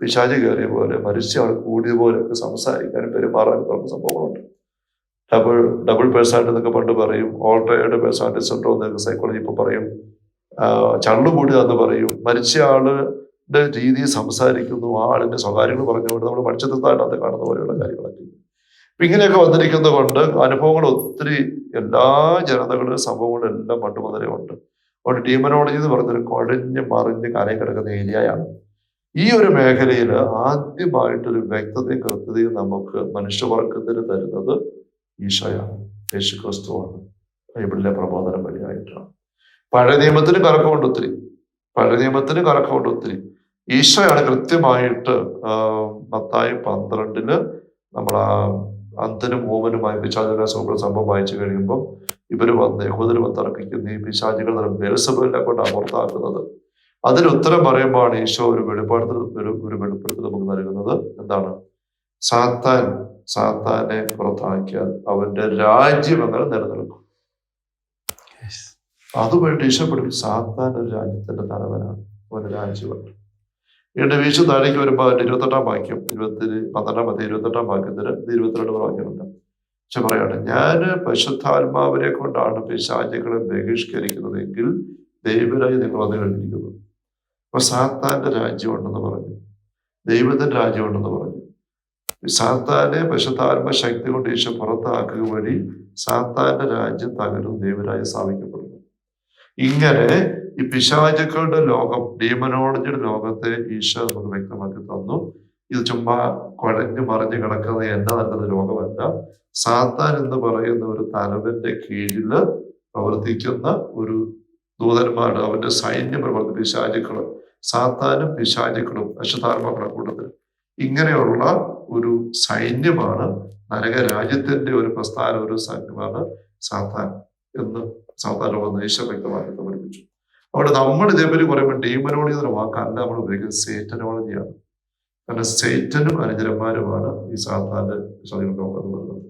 [SPEAKER 2] പിശാചി കയറിയ പോലെ മരിച്ച ആൾ കൂടിയ പോലെയൊക്കെ സംസാരിക്കാനും പെരുമാറാനും തുടങ്ങുന്ന സംഭവങ്ങളുണ്ട്. ഡബിൾ ഡബിൾ പേഴ്സാണിറ്റി എന്നൊക്കെ പണ്ട് പറയും. ഓൾട്ടേഡ് പേഴ്സാണിറ്റി സിൻഡ്രോം എന്നൊക്കെ സൈക്കോളജി ഇപ്പൊ പറയും. ചള്ളു എന്ന് പറയും. മരിച്ച ആളുടെ രീതി സംസാരിക്കുന്നു. ആ ആളിന്റെ സ്വകാര്യങ്ങൾ പറഞ്ഞുകൊണ്ട് നമ്മൾ മത്സ്യത്തായിട്ട് കാണുന്ന പോലെയുള്ള കാര്യങ്ങളൊക്കെ. അപ്പൊ ഇങ്ങനെയൊക്കെ വന്നിരിക്കുന്നത് കൊണ്ട് അനുഭവങ്ങൾ ഒത്തിരി എല്ലാ ജനതകളും സംഭവങ്ങളും എല്ലാം പണ്ട് മുതലേ ഉണ്ട്. അതുകൊണ്ട് ഡീമനോളജി എന്ന് പറഞ്ഞൊരു കുഴഞ്ഞ് മറിഞ്ഞ് കരയിൽ കിടക്കുന്ന ഏരിയയാണ് ഈ ഒരു മേഖലയിൽ ആദ്യമായിട്ടൊരു വ്യക്തതയും കൃത്യതയും നമുക്ക് മനുഷ്യവർഗത്തിന് തരുന്നത് ഈശോയാണ് യേശു ക്രിസ്തുവാണ് ബൈബിളിലെ പ്രബോധനം വഴിയായിട്ടാണ്. പഴയ നിയമത്തിന് കറക്കമുണ്ട് ഒത്തിരി. പഴയ നിയമത്തിന് കറക്കമുണ്ട് ഒത്തിരി. ഈശോയാണ് കൃത്യമായിട്ട് മത്തായി പന്ത്രണ്ടിൽ നമ്മൾ ആ അന്ധനും മൂവനുമായ പിശാചിനെ സൗകര്യ സംഭവം വായിച്ചു കഴിയുമ്പോൾ ഇവർ വന്ന് യഹോദര് വന്ന് തർക്കിക്കുന്ന ഈ പിശാചികൾ ബേൽസബലിനെ കൊണ്ട് അമർത്താക്കുന്നത്. അതിന് ഉത്തരം പറയുമ്പോഴാണ് ഈശോ ഒരു വെളിപ്പെടുത്തൽ ഒരു ഒരു വെളിപ്പെടുത്തൽ നമുക്ക് നൽകുന്നത്. എന്താണ്? സാത്താൻ സാത്താനെ പുറത്താക്കിയാൽ അവന്റെ രാജ്യം അങ്ങനെ നിലനിൽക്കും. അതുമായിട്ട് ഇഷ്ടപ്പെടും സാത്താൻ ഒരു രാജ്യത്തിന്റെ തലവനാണ്. അവന്റെ രാജ്യമാണ്. ഇതിന്റെ വീശു താഴേക്ക് വരുമ്പോൾ അതിന്റെ ഇരുപത്തെട്ടാം വാക്യം ഇരുപത്തി പന്ത്രണ്ടാം മതി ഇരുപത്തെട്ടാം വാക്യത്തിന് ഇരുപത്തിരണ്ട് വാക്യമുണ്ട് പക്ഷെ പറയാണ് ഞാൻ പരിശുദ്ധാത്മാവിനെ കൊണ്ടാണ് പിശാചികളെ ബഹിഷ്കരിക്കുന്നതെങ്കിൽ ദൈവരായി നിങ്ങൾ വന്നു കഴിഞ്ഞിരിക്കുന്നു. അപ്പൊ സാത്താന്റെ രാജ്യമുണ്ടെന്ന് പറഞ്ഞു. ദൈവത്തിന്റെ രാജ്യമുണ്ടെന്ന് പറഞ്ഞു. സാത്താനെ പശുതാത്മ ശക്തി കൊണ്ട് ഈശോ പുറത്താക്കുക വഴി സാത്താന്റെ രാജ്യം തകരും ദൈവരാജ്യം സ്ഥാപിക്കപ്പെടുന്നു. ഇങ്ങനെ ഈ പിശാചുക്കളുടെ ലോകം ഡീമനോളജിയുടെ ലോകത്തെ ഈശോ നമുക്ക് വ്യക്തമാക്കി തന്നു. ഇത് ചുമ്മാ കുഴഞ്ഞു മറിഞ്ഞു കിടക്കുന്ന എന്നെ നല്ലത് ലോകമല്ല. സാത്താൻ എന്ന് പറയുന്ന ഒരു തലവന്റെ കീഴിൽ പ്രവർത്തിക്കുന്ന ഒരു ദൂതന്മാരുടെ അവന്റെ സൈന്യം പ്രവർത്തി പിശാചുക്കളും. സാത്താനും പിശാചുക്കളും അശുദ്ധാത്മാക്കളുടെ കൂട്ടത്തിൽ ഇങ്ങനെയുള്ള ഒരു സൈന്യമാണ് നരക രാജ്യത്തിന്റെ ഒരു പ്രസ്ഥാന ഒരു സൈന്യമാണ് സാത്താൻ എന്ന് സാത്താൻ ലോകം ഈശോ വ്യക്തമാക്കി പഠിപ്പിച്ചു. അവിടെ നമ്മൾ ഇതേപോലെ പറയുമ്പോൾ ഡീമനോളജി എന്ന വാക്കല്ല നമ്മൾ ഉപയോഗിക്കുന്നത് സേറ്റനോളജിയാണ് കാരണം സേറ്റനും അനുചരന്മാരുമാണ് ഈ സാത്താന്റെ ശരീരം ലോകം എന്ന് പറയുന്നത്.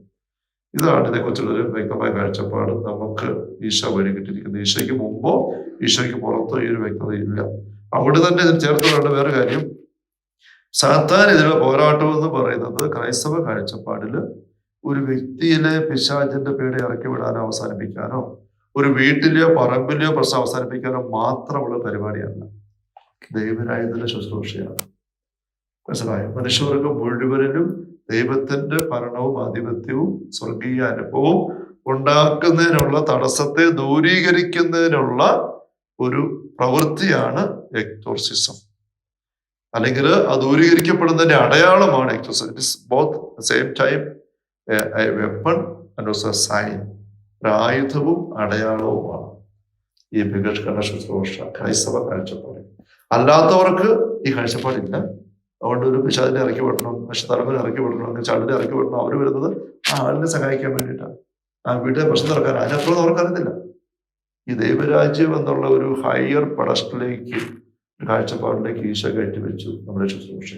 [SPEAKER 2] ഇതാണ് ഇതിനെക്കുറിച്ചുള്ള ഒരു വ്യക്തമായ കാഴ്ചപ്പാട്. നമുക്ക് ഈശ വഴി കിട്ടിയിരിക്കുന്നത്. ഈശോയ്ക്ക് മുമ്പോ ഈശോയ്ക്ക് പുറത്തോ ഈ ഒരു വ്യക്തത ഇല്ല അവിടെ തന്നെ ഇതിൽ ചേർത്ത് വേണ്ട വേറെ കാര്യം സാത്താനെതിരെ പോരാട്ടം എന്ന് പറയുന്നത് ക്രൈസ്തവ കാഴ്ചപ്പാടിൽ ഒരു വ്യക്തിയിലെ പിശാചിന്റെ പേടി ഇറക്കി വിടാനോ അവസാനിപ്പിക്കാനോ ഒരു വീട്ടിലെയോ പറമ്പിലെയോ പ്രശ്നം അവസാനിപ്പിക്കാനോ മാത്രമുള്ള പരിപാടിയല്ല. ദൈവരായതിന്റെ ശുശ്രൂഷയാണ്. മനസ്സിലായോ? മനുഷ്യർക്ക് മുഴുവനിലും ദൈവത്തിന്റെ ഭരണവും ആധിപത്യവും സ്വർഗീയ അനുഭവവും ഉണ്ടാക്കുന്നതിനുള്ള തടസ്സത്തെ ദൂരീകരിക്കുന്നതിനുള്ള ഒരു പ്രവൃത്തിയാണ് എക്ടോർസിസം അല്ലെങ്കിൽ അത് ദൂരീകരിക്കപ്പെടുന്നതിന്റെ അടയാളമാണ് exercise both same time weapon sign ആയുധവും അടയാളവുമാണ്. ഈ ബഹിഷ്കരണ ശുശ്രൂഷ ക്രൈസ്തവ കാഴ്ചപ്പാട് അല്ലാത്തവർക്ക് ഈ കാഴ്ചപ്പാടില്ല. അതുകൊണ്ട് ഒരു പിശാചിനെ ഇറക്കി വിടണം പക്ഷെ തലമുറ ഇറക്കി വിടണം അല്ലെങ്കിൽ ചളിനെ ഇറക്കി വിടണം അവർ വരുന്നത് ആ ആളിനെ സഹായിക്കാൻ വേണ്ടിയിട്ടാണ്. ആ വീട്ടിലെ പ്രശ്നം തുറക്കാൻ അതിനപ്പുറം അവർക്ക് അറിയത്തില്ല ഈ ദൈവരാജ്യം എന്നുള്ള ഒരു ഹയർ പടസ്റ്റിലേക്ക് കാഴ്ചപ്പാടിലേക്ക് ഈശോ കയറ്റി വെച്ചു നമ്മുടെ ശുശ്രൂഷ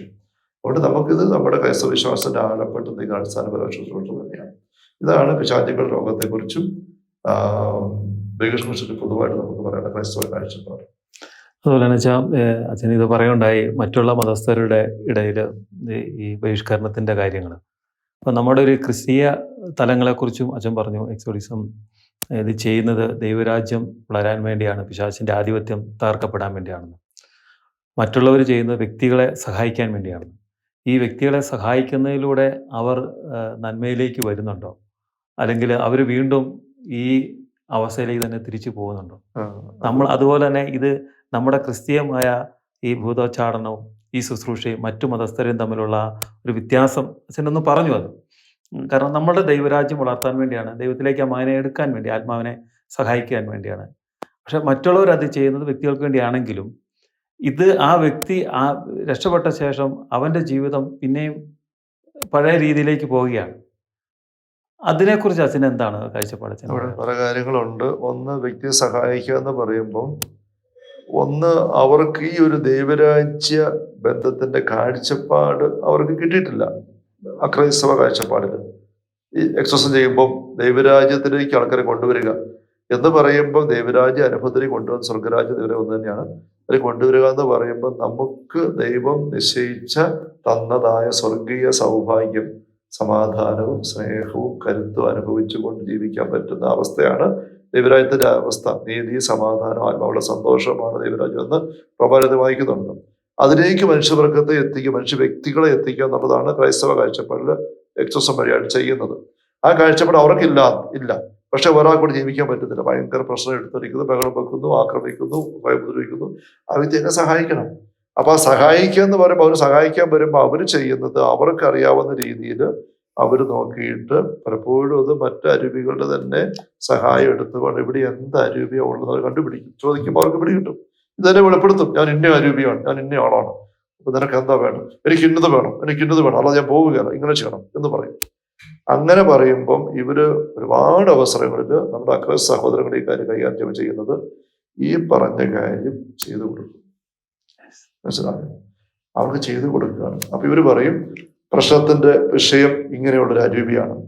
[SPEAKER 2] അതുകൊണ്ട് നമുക്കിത് നമ്മുടെ ക്രൈസ്തവ വിശ്വാസത്തിന്റെ ആഴപ്പെട്ട നിങ്ങൾ അടിസ്ഥാനപരമായ ശുശ്രൂഷ തന്നെയാണ്. ഇതാണ് പിശാചികൾ രോഗത്തെക്കുറിച്ചും ബഹിഷ്കുറിച്ചിട്ട് പൊതുവായിട്ട് നമുക്ക് പറയാം ക്രൈസ്തവ കാഴ്ചപ്പാട്.
[SPEAKER 1] അതുപോലെ തന്നെ വെച്ചാൽ അച്ഛൻ ഇത് പറയുണ്ടായി മറ്റുള്ള മതസ്ഥരുടെ ഇടയിൽ ഈ ബഹിഷ്കരണത്തിന്റെ കാര്യങ്ങൾ അപ്പം നമ്മുടെ ഒരു ക്രിസ്തീയ തലങ്ങളെക്കുറിച്ചും അച്ഛൻ പറഞ്ഞു എക്സോഡിസം ഇത് ചെയ്യുന്നത് ദൈവരാജ്യം വളരാൻ വേണ്ടിയാണ് പിശാചിന്റെ ആധിപത്യം തകർക്കപ്പെടാൻ വേണ്ടിയാണെന്ന്. മറ്റുള്ളവർ ചെയ്യുന്നത് വ്യക്തികളെ സഹായിക്കാൻ വേണ്ടിയാണ്. ഈ വ്യക്തികളെ സഹായിക്കുന്നതിലൂടെ അവർ നന്മയിലേക്ക് വരുന്നുണ്ടോ? അല്ലെങ്കിൽ അവർ വീണ്ടും ഈ അവസ്ഥയിലേക്ക് തന്നെ തിരിച്ചു പോകുന്നുണ്ടോ? നമ്മൾ അതുപോലെ തന്നെ ഇത് നമ്മുടെ ക്രിസ്തീയമായ ഈ ഭൂതോച്ചാടനവും ഈ ശുശ്രൂഷയും മറ്റു മതസ്ഥരും തമ്മിലുള്ള ഒരു വ്യത്യാസം അച്ഛനൊന്ന് പറഞ്ഞു അത്. കാരണം നമ്മുടെ ദൈവരാജ്യം വളർത്താൻ വേണ്ടിയാണ് ദൈവത്തിലേക്ക് ആ മകനെ എടുക്കാൻ വേണ്ടി ആത്മാവിനെ സഹായിക്കാൻ വേണ്ടിയാണ്. പക്ഷെ മറ്റുള്ളവർ അത് ചെയ്യുന്നത് വ്യക്തികൾക്ക് വേണ്ടിയാണെങ്കിലും ഇത് ആ വ്യക്തി ആ രക്ഷപ്പെട്ട ശേഷം അവന്റെ ജീവിതം പിന്നെയും പഴയ രീതിയിലേക്ക് പോവുകയാണ്. അതിനെക്കുറിച്ച് അച്ഛൻ എന്താണ് കാഴ്ചപ്പാട് അച്ഛൻ?
[SPEAKER 2] അവിടെ പല കാര്യങ്ങളുണ്ട്. ഒന്ന് വ്യക്തിയെ സഹായിക്കുക എന്ന് പറയുമ്പം ഒന്ന് അവർക്ക് ഈ ഒരു ദൈവരാജ്യ ബന്ധത്തിന്റെ കാഴ്ചപ്പാട് അവർക്ക് കിട്ടിയിട്ടില്ല. അക്രൈസ്തവ കാഴ്ചപ്പാടിൽ. ഈ എക്സസൈസ് ചെയ്യുമ്പം ദൈവരാജ്യത്തിലേക്ക് ആൾക്കാരെ കൊണ്ടുവരിക എന്ന് പറയുമ്പോൾ ദൈവരാജ്യ അനുഭവത്തിലേക്ക് കൊണ്ടുവന്ന് സ്വർഗരാജ്യം ഇവരെ ഒന്ന് തന്നെയാണ്. അതിൽ കൊണ്ടുവരിക എന്ന് പറയുമ്പോൾ നമുക്ക് ദൈവം നിശ്ചയിച്ച തന്നതായ സ്വർഗീയ സൗഭാഗ്യം സമാധാനവും സ്നേഹവും കരുത്തും അനുഭവിച്ചുകൊണ്ട് ജീവിക്കാൻ പറ്റുന്ന അവസ്ഥയാണ് ദൈവരാജ്യത്തിന്റെ അവസ്ഥ. നീതി സമാധാനം ആത്മാവുള്ള സന്തോഷമാണ് ദൈവരാജ്യം എന്ന് പ്രഭാരത വായിക്കുന്നുണ്ട്. അതിലേക്ക് മനുഷ്യവർഗത്തെ എത്തിക്കുക മനുഷ്യ വ്യക്തികളെ എത്തിക്കുക എന്നുള്ളതാണ് ക്രൈസ്തവ കാഴ്ചപ്പാടിൽ എക്സോസം വഴിയാണ് ചെയ്യുന്നത്. ആ കാഴ്ചപ്പാട് അവർക്കില്ല ഇല്ല. പക്ഷെ ഒരാൾ കൂടി ജീവിക്കാൻ പറ്റുന്നില്ല ഭയങ്കര പ്രശ്നം എടുത്തിരിക്കുന്നു ബഹളം വെക്കുന്നു ആക്രമിക്കുന്നു ഭയമുദ്രവിക്കുന്നു ആ വ്യക്തി എന്നെ സഹായിക്കണം. അപ്പൊ ആ സഹായിക്കുക എന്ന് പറയുമ്പോൾ അവർ സഹായിക്കാൻ വരുമ്പോൾ അവർ ചെയ്യുന്നത് അവർക്ക് അറിയാവുന്ന രീതിയിൽ അവർ നോക്കിയിട്ട് പലപ്പോഴും അത് മറ്റ് അരുവികളുടെ തന്നെ സഹായം എടുത്തുകൊണ്ട് ഇവിടെ എന്ത് അരൂപിയാണ് ഉള്ളത് കണ്ടുപിടിക്കും. ചോദിക്കുമ്പോൾ അവർക്ക് പിടികിട്ടും ഇതെന്നെ വെളിപ്പെടുത്തും. ഞാൻ ഇന്ന അരൂപിയാണ് ഞാൻ ഇന്ന ആളാണ്. അപ്പൊ നിനക്ക് എന്താ വേണം എനിക്ക് ഇന്നത് വേണം എനിക്ക് ഇന്നത് വേണം. അല്ലാതെ ഞാൻ പോവുകയല്ല. ഇങ്ങനെ ചെയ്യണം എന്ന് പറയും. അങ്ങനെ പറയുമ്പം ഇവർ ഒരുപാട് അവസരങ്ങളിൽ നമ്മുടെ അക്ര സഹോദരങ്ങളെ ഈ കാര്യം കൈകാര്യം ചെയ്യുന്നത് ഈ പറഞ്ഞ കാര്യം ചെയ്തു കൊടുക്കും. മനസ്സിലായോ? അവർക്ക് ചെയ്തു കൊടുക്കുകയാണ്. അപ്പൊ ഇവർ പറയും പ്രശ്നത്തിന്റെ വിഷയം ഇങ്ങനെയുള്ളൊരു അരൂപിയാണ്.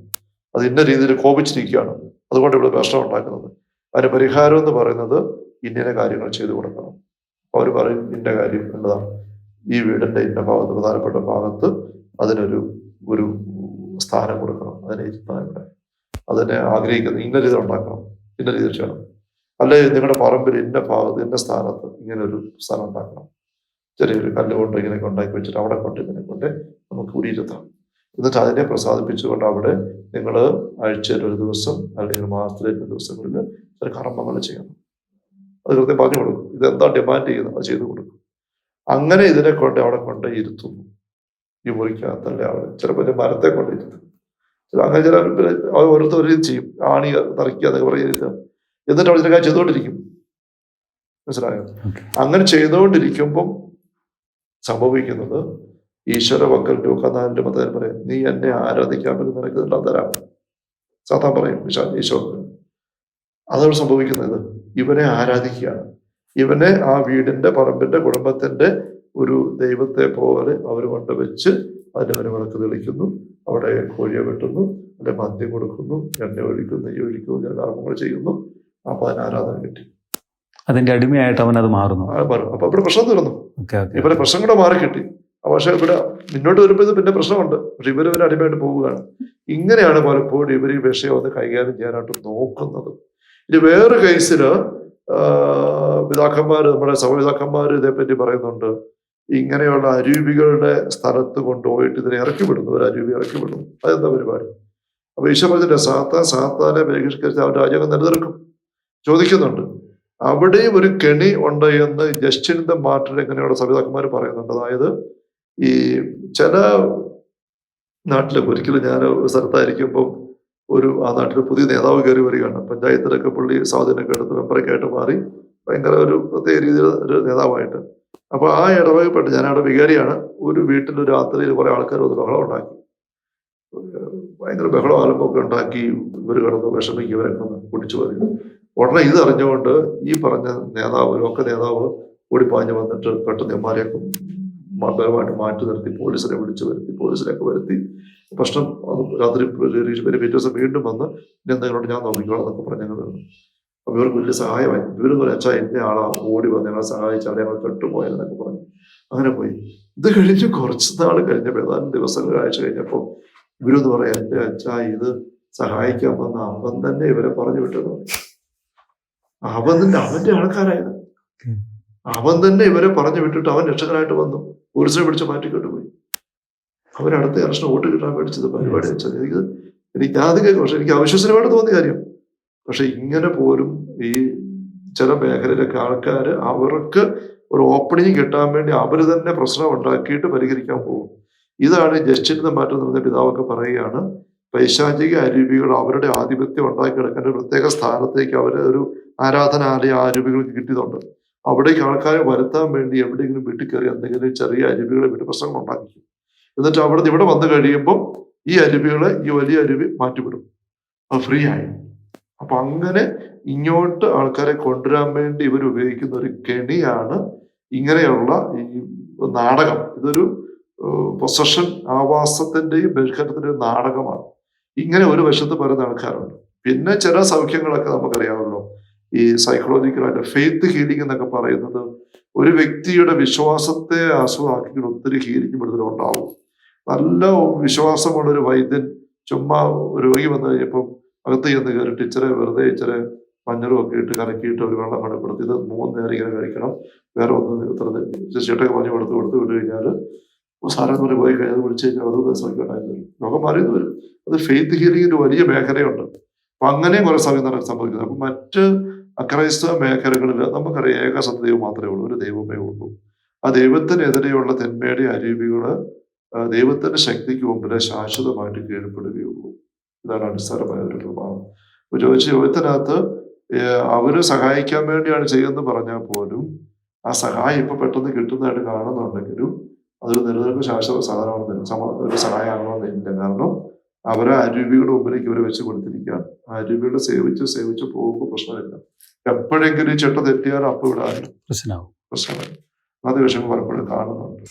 [SPEAKER 2] അത് ഇന്ന രീതിയിൽ കോപിച്ചിരിക്കുകയാണ്. അതുകൊണ്ട് ഇവിടെ പ്രശ്നം ഉണ്ടാക്കുന്നത്. അതിന് പരിഹാരം എന്ന് പറയുന്നത് ഇന്ന കാര്യങ്ങൾ ചെയ്തു കൊടുക്കണം. അവർ പറയും ഇന്ന കാര്യം എന്നതാണ് ഈ വീടിന്റെ ഇന്ന ഭാഗത്ത് പ്രധാനപ്പെട്ട ഭാഗത്ത് അതിനൊരു ഒരു സ്ഥാനം കൊടുക്കണം. അതിനെ ഇവിടെ. അതിനെ ആഗ്രഹിക്കുന്നത് ഇന്ന രീതി ഉണ്ടാക്കണം. ഇന്ന രീതിയിൽ ചെയ്യണം. അല്ലെ നിങ്ങളുടെ പറമ്പിൽ ഇന്ന ഭാഗത്ത് ഇന്ന സ്ഥാനത്ത് ഇങ്ങനെ ഒരു സ്ഥലം ഉണ്ടാക്കണം. ചെറിയൊരു കല്ലുകൊണ്ട് ഇങ്ങനെ ഉണ്ടാക്കി വെച്ചിട്ട് അവിടെ കൊണ്ട് ഇങ്ങനെ കൊണ്ട് നമുക്ക് കുടിയിരുത്താം. എന്നിട്ട് അതിനെ പ്രസാദിപ്പിച്ചുകൊണ്ട് അവിടെ നിങ്ങൾ ആഴ്ചയിൽ ഒരു ദിവസം അല്ലെങ്കിൽ മാസത്തിലെ ഒരു ദിവസങ്ങളിൽ ചില കർമ്മങ്ങൾ ചെയ്യണം. അത് കൃത്യം പറഞ്ഞു കൊടുക്കും. ഇതെന്താ ഡിമാൻഡ് ചെയ്യുന്നത്? അത് ചെയ്തു കൊടുക്കും. അങ്ങനെ ഇതിനെ കൊണ്ട് അവിടെ കൊണ്ട് ഇരുത്തുന്നു. ഈ മുറിക്കകത്തല്ല അവിടെ ചിലപ്പോൾ മരത്തെ കൊണ്ടിരുന്നു ചില അങ്ങനെ ചില ഓരോരുത്തർ ഒരു ചെയ്യും. ആണി നിറയ്ക്കുക എന്നൊക്കെ പറയുന്നത് എന്നിട്ട് അവിടെ ഇതിനെ ചെയ്തുകൊണ്ടിരിക്കും. മനസ്സിലായോ? അങ്ങനെ ചെയ്തുകൊണ്ടിരിക്കുമ്പം സംഭവിക്കുന്നത് ഈശ്വര വക്കൽ ലോകനാഥന്റെ മതം പറയും നീ എന്നെ ആരാധിക്കാമെന്ന് നിനക്ക് തരാം. സാധാ പറയും വിശാ ഈശോ. അതാണ് സംഭവിക്കുന്നത് ഇവനെ ആരാധിക്കുകയാണ്. ഇവനെ ആ വീടിന്റെ പറമ്പിന്റെ കുടുംബത്തിന്റെ ഒരു ദൈവത്തെ പോലെ അവർ കൊണ്ടുവച്ച് അതിന് അവരെ വിളക്ക് തെളിക്കുന്നു അവിടെ കോഴിയെ വെട്ടുന്നു അവിടെ മദ്യം കൊടുക്കുന്നു എണ്ണ ഒഴിക്കുന്നു നെയ്യ് ഒഴിക്കുന്നു ചില കർമ്മങ്ങൾ ചെയ്യുന്നു. അപ്പൊ അതിന് ആരാധന കിട്ടി.
[SPEAKER 1] അതിന്റെ അടിമയായിട്ട് അവൻ അത് മാറുന്നു.
[SPEAKER 2] അപ്പൊ ഇവിടെ പ്രശ്നം തീർന്നു. ഇവരെ പ്രശ്നം കൂടെ മാറി കിട്ടി. പക്ഷെ ഇവിടെ മുന്നോട്ട് വരുമ്പോൾ ഇത് പിന്നെ പ്രശ്നമുണ്ട്. പക്ഷെ ഇവർ ഇവരെ അടിമയായിട്ട് പോവുകയാണ്. ഇങ്ങനെയാണ് പലപ്പോഴും ഇവർ ഈ വിഷയം അത് കൈകാര്യം ചെയ്യാനായിട്ട് നോക്കുന്നത്. ഇനി വേറൊരു കേസിൽ പിതാക്കന്മാർ നമ്മുടെ സഹപിതാക്കന്മാർ ഇതേപ്പറ്റി പറയുന്നുണ്ട്. ഇങ്ങനെയുള്ള അരൂപികളുടെ സ്ഥലത്ത് കൊണ്ടുപോയിട്ട് ഇതിനെ ഇറക്കി വിടുന്നു ഒരു അരൂപി ഇറക്കി വിടുന്നു അതെന്താ പരിപാടി? അപ്പൊ ഈശോ പറഞ്ഞിട്ട് സാത്താൻ സാത്താനെ ബഹിഷ്കരിച്ച് അവൻ രാജ്യം നിലനിൽക്കും ചോദിക്കുന്നുണ്ട്. അവിടെയും ഒരു കെണി ഉണ്ട് എന്ന് ജസ്റ്റിന്റെ മാർട്ടിൻ എങ്ങനെയുള്ള സംവിധായകന്മാർ പറയുന്നുണ്ട്. അതായത് ഈ ചില നാട്ടിൽ ഒരിക്കലും ഞാൻ ഒരു സ്ഥലത്തായിരിക്കുമ്പോൾ ഒരു ആ നാട്ടിൽ പുതിയ നേതാവ് കയറി വരികയാണ്. പഞ്ചായത്തിലൊക്കെ പുള്ളി സ്വാധീനമൊക്കെ എടുത്ത് മെമ്പറൊക്കെ ആയിട്ട് മാറി ഭയങ്കര ഒരു പ്രത്യേക രീതിയിൽ ഒരു നേതാവായിട്ട് അപ്പൊ ആ ഇടവകപ്പെട്ട് ഞാൻ അവിടെ വികാരിയാണ്. ഒരു വീട്ടിൽ ഒരു രാത്രിയിൽ കുറേ ആൾക്കാർ ഒരു ബഹളം ഉണ്ടാക്കി. ഭയങ്കര ബഹളം ആലമ്പൊക്കെ ഉണ്ടാക്കി ഇവർ കിടന്ന് വിഷമിക്കും ഇവരെ കുടിച്ചു പറയും ഉടനെ ഇത് അറിഞ്ഞുകൊണ്ട് ഈ പറഞ്ഞ നേതാവ് ലോക്ക നേതാവ് ഓടിപ്പാഞ്ഞ് വന്നിട്ട് പെട്ടെന്ന് എമാരെയൊക്കെ ബലമായിട്ട് മാറ്റി നിർത്തി പോലീസിനെ വിളിച്ചു വരുത്തി പോലീസിനെയൊക്കെ വരുത്തി. പ്രശ്നം രാത്രി പിറ്റേ ദിവസം വീണ്ടും വന്ന് ഞാൻ എന്തെങ്കിലും ഞാൻ നോക്കിക്കോളാം എന്നൊക്കെ പറഞ്ഞ് അപ്പൊ ഇവർക്ക് വലിയ സഹായമായി. ഇവരെന്ന് പറഞ്ഞാൽ അച്ഛാ എന്നെ ആളാ ഓടി വന്ന് ഞങ്ങളെ സഹായിച്ച് അവരെ ഞങ്ങൾ തൊട്ടുപോയെന്നൊക്കെ പറഞ്ഞു. അങ്ങനെ പോയി. ഇത് കഴിഞ്ഞ് കുറച്ച് നാൾ കഴിഞ്ഞപ്പോൾ ഏതാനും ദിവസങ്ങൾ ആഴ്ച കഴിഞ്ഞപ്പോൾ ഇവരെന്ന് പറയാം എന്റെ അച്ഛ ഇത് സഹായിക്കാൻ വന്ന അവൻ തന്നെ ഇവരെ പറഞ്ഞു വിട്ടത്. അവൻ തന്നെ അവന്റെ ആൾക്കാരായത്. അവൻ തന്നെ ഇവരെ പറഞ്ഞു വിട്ടിട്ട് അവൻ രക്ഷകനായിട്ട് വന്നു. പോലീസിനെ പിടിച്ച് മാറ്റിക്കൊണ്ട് പോയി. അവരടുത്ത് ഇലക്ഷൻ വോട്ട് കിട്ടാൻ മേടിച്ചത് പരിപാടി വെച്ചത് എനിക്ക് എനിക്ക് ആദ്യം കേൾക്കും പക്ഷെ എനിക്ക് അവിശ്വസനമായിട്ട് തോന്നിയ കാര്യം. പക്ഷെ ഇങ്ങനെ പോലും ഈ ചില മേഖലയിലൊക്കെ ആൾക്കാർ അവർക്ക് ഒരു ഓപ്പണിങ് കിട്ടാൻ വേണ്ടി അവർ തന്നെ പ്രശ്നം ഉണ്ടാക്കിയിട്ട് പരിഹരിക്കാൻ പോകും. ഇതാണ് ജസ്റ്റിന്റെ മാറ്റം എന്ന് പറഞ്ഞ പിതാവൊക്കെ പറയുകയാണ് പൈശാചിക അരൂപികൾ അവരുടെ ആധിപത്യം ഉണ്ടാക്കിയെടുക്കാൻ ഒരു പ്രത്യേക സ്ഥാനത്തേക്ക് അവർ ഒരു ആരാധനാലയ ആരൂപികൾക്ക് കിട്ടിയതുണ്ട്. അവിടേക്ക് ആൾക്കാരെ വരുത്താൻ വേണ്ടി എവിടെയെങ്കിലും വീട്ടിൽ കയറി എന്തെങ്കിലും ചെറിയ അരുവികളെ വീട്ടിൽ പ്രശ്നങ്ങൾ ഉണ്ടാക്കിക്കും. എന്നിട്ട് അവിടെ ഇവിടെ വന്നു കഴിയുമ്പോൾ ഈ അരുവികളെ ഈ വലിയ അരുവി മാറ്റിവിടും. ഫ്രീ ആയി. അപ്പൊ അങ്ങനെ ഇങ്ങോട്ട് ആൾക്കാരെ കൊണ്ടുവരാൻ വേണ്ടി ഇവർ ഉപയോഗിക്കുന്ന ഒരു കെണിയാണ് ഇങ്ങനെയുള്ള ഈ നാടകം. ഇതൊരു പൊസഷൻ ആവാസത്തിന്റെയും ബഹിഷ്കരണത്തിന്റെയും നാടകമാണ്. ഇങ്ങനെ ഒരു വശത്ത് പറയുന്ന ആൾക്കാരുണ്ട്. പിന്നെ ചില സൗഖ്യങ്ങളൊക്കെ നമുക്കറിയാമല്ലോ. ഈ സൈക്കോളജിക്കലായിട്ട് ഫെയ്ത്ത് ഹീലിംഗ് എന്നൊക്കെ പറയുന്നത് ഒരു വ്യക്തിയുടെ വിശ്വാസത്തെ ആസ്വദാക്കിയിട്ട് ഒത്തിരി ഹീലിംഗ് ഇവിടുത്തെ ഉണ്ടാവും നല്ല വിശ്വാസമുള്ളൊരു വൈദ്യൻ ചുമ്മാ രോഗി വന്നു കഴിഞ്ഞപ്പം അകത്ത് ചെന്ന് കയറിയിട്ട് ഇച്ചിരി വെറുതെ ഇച്ചിരി മഞ്ഞളും ഒക്കെ ഇട്ട് കലക്കിയിട്ട് ഒരു വെള്ളം കടപ്പെടുത്തി ഇത് മൂന്ന് നേരം ഇങ്ങനെ കഴിക്കണം. വേറെ ഒന്നും ഇത്ര ചേട്ടൊക്കെ പറഞ്ഞു കൊടുത്ത് കൊടുത്ത് വിട്ട് കഴിഞ്ഞാൽ സാരം പറഞ്ഞ് പോയി കഴിഞ്ഞാൽ വിളിച്ചു കഴിഞ്ഞാൽ അതുകൊണ്ട് സൗഖ്യമായിരുന്നു വരും ലോകം മാറിയെന്ന് വരും. അത് ഫെയ്ത്ത് ഹീലിംഗിന്റെ വലിയ മേഖലയുണ്ട്. അപ്പൊ അങ്ങനെയും കുറെ സമയം നടക്കാൻ സംഭവിക്കുന്നത് അപ്പൊ മറ്റ് അക്രൈസ്തവ മേഖലകളിൽ നമുക്കറിയാം ഏക സത്യദൈവം മാത്രമേ ഉള്ളൂ. ഒരു ദൈവമേ ഉള്ളൂ. ആ ദൈവത്തിനെതിരെയുള്ള തെന്മയുടെ അരുവികൾ ദൈവത്തിന്റെ ശക്തിക്ക് മുമ്പിൽ ശാശ്വതമായിട്ട് കീഴ്പ്പെടുകയുള്ളൂ ഇതാണ് അടിസ്ഥാനമായ ഒരു പ്രഭാവം. അപ്പൊ ചോദിച്ച ചോദ്യത്തിനകത്ത് അവർ സഹായിക്കാൻ വേണ്ടിയാണ് ചെയ്യുന്നത് പറഞ്ഞാൽ പോലും ആ സഹായം ഇപ്പൊ പെട്ടെന്ന് കിട്ടുന്നതായിട്ട് കാണുന്നുണ്ടെങ്കിലും അതൊരു നിലനിൽപ്പ് ശാശ്വത സാധനമാണെന്നില്ല സമ ഒരു സഹായമാകണമെന്നില്ല കാരണം അവരെ അരൂപികളുടെ മുമ്പിലേക്ക് ഇവരെ വെച്ച് കൊടുത്തിരിക്കുകയാണ്. ആ അരുവികളെ സേവിച്ച് സേവിച്ച് പോകുമ്പോൾ പ്രശ്നമില്ല. എപ്പോഴെങ്കിലും ഈ ചെട്ട തെറ്റിയാൽ അപ്പം ഇവിടെ
[SPEAKER 3] പ്രശ്നമാകും
[SPEAKER 2] പ്രശ്നമില്ല. അത് വിഷമം പലപ്പോഴും കാണുന്നുണ്ട്.